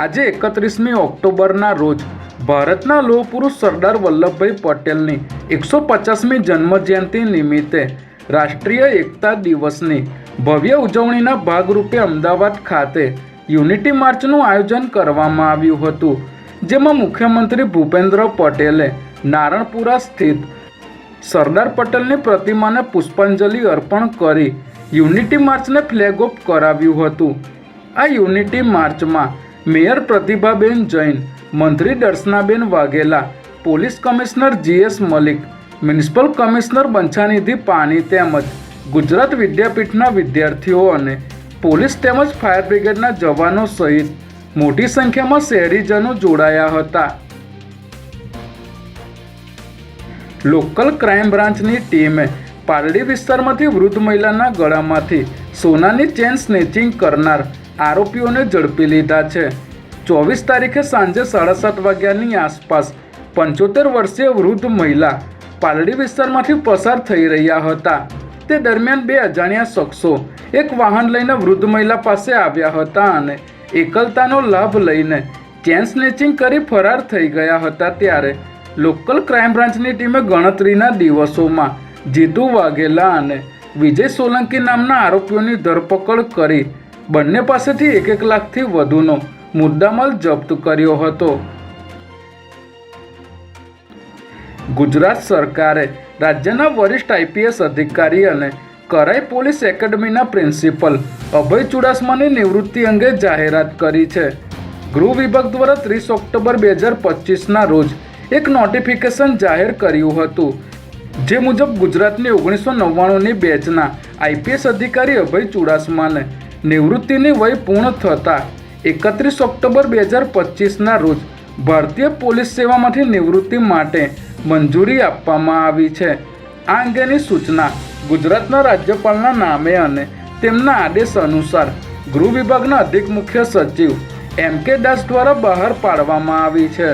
આજે એકત્રીસમી ઓક્ટોબરના રોજ ભારતના લોહ પુરુષ સરદાર વલ્લભભાઈ પટેલની એકસો પચાસમી જન્મજયંતિ નિમિત્તે રાષ્ટ્રીય એકતા દિવસની ભવ્ય ઉજવણીના ભાગરૂપે અમદાવાદ ખાતે યુનિટી માર્ચનું આયોજન કરવામાં આવ્યું હતું, જેમાં મુખ્યમંત્રી ભૂપેન્દ્ર પટેલે નારણપુરા સ્થિત સરદાર પટેલની પ્રતિમાને પુષ્પાંજલિ અર્પણ કરી યુનિટી માર્ચને ફ્લેગ ઓફ કરાવ્યું હતું. આ યુનિટી માર્ચમાં મેયર પ્રતિભાબેન જૈન, મંત્રી Darshanaben Vaghela, police commissioner GS Malik, municipal commissioner Banchhanidhi Pani તેમજ ગુજરાત વિદ્યાપીઠના વિદ્યાર્થીઓ અને પોલીસ તેમજ ફાયર બ્રિગેડના જવાનો સહિત મોટી સંખ્યામાં શહેરીજનો જોડાયા હતા. લોકલ ક્રાઇમ બ્રાન્ચની ટીમે પારડી વિસ્તારમાંથી વૃદ્ધ મહિલાના ગળામાંથી સોનાની ચેન સ્નેચિંગ કરનાર આરોપીઓને ઝડપી લીધા છે. ચોવીસ તારીખે સાંજે સાડા સાત વાગ્યાની આસપાસ પંચોતેર વર્ષીય વૃદ્ધ મહિલા પાલડી વિસ્તારમાંથી પસાર થઈ રહ્યા હતા. તે દરમિયાન બે અજાણ્યા શખ્સો એક વાહન લઈને વૃદ્ધ મહિલા પાસે આવ્યા હતા અને એકલતાનો લાભ લઈને ચેન સ્નેચિંગ કરી ફરાર થઈ ગયા હતા ત્યારે લોકલ ક્રાઇમ બ્રાન્ચની ટીમે ગણતરીના દિવસોમાં જીતુ વાઘેલા અને વિજય સોલંકી નામના આરોપીઓની ધરપકડ કરી બંને પાસેથી એક એક લાખથી વધુનો મુદ્દામાલ જપ્ત કર્યો હતો. ગુજરાત સરકારે રાજ્યના વરિષ્ઠ આઈપીએસ અધિકારી અને કરાઈ પોલીસ એકેડમીના પ્રિન્સિપલ અભય ચુડાસમાની નિવૃત્તિ અંગે જાહેરાત કરી છે. ગૃહ વિભાગ દ્વારા ત્રીસ ઓક્ટોબર બે હજાર પચીસના રોજ એક નોટિફિકેશન જાહેર કર્યું હતું, જે મુજબ ગુજરાતની ઓગણીસો નવ્વાણુંની બેચના આઈપીએસ અધિકારી અભય ચુડાસમાને નિવૃત્તિની વય પૂર્ણ થતાં એકત્રીસ ઓક્ટોબર બે હજાર પચીસના રોજ ભારતીય પોલીસ સેવામાંથી નિવૃત્તિ માટે મંજૂરી આપવામાં આવી છે. આ અંગેની સૂચના ગુજરાતના રાજ્યપાલના નામે અને તેમના આદેશ અનુસાર ગૃહ વિભાગના અધિક મુખ્ય સચિવ એમ કે દાસ દ્વારા બહાર પાડવામાં આવી છે.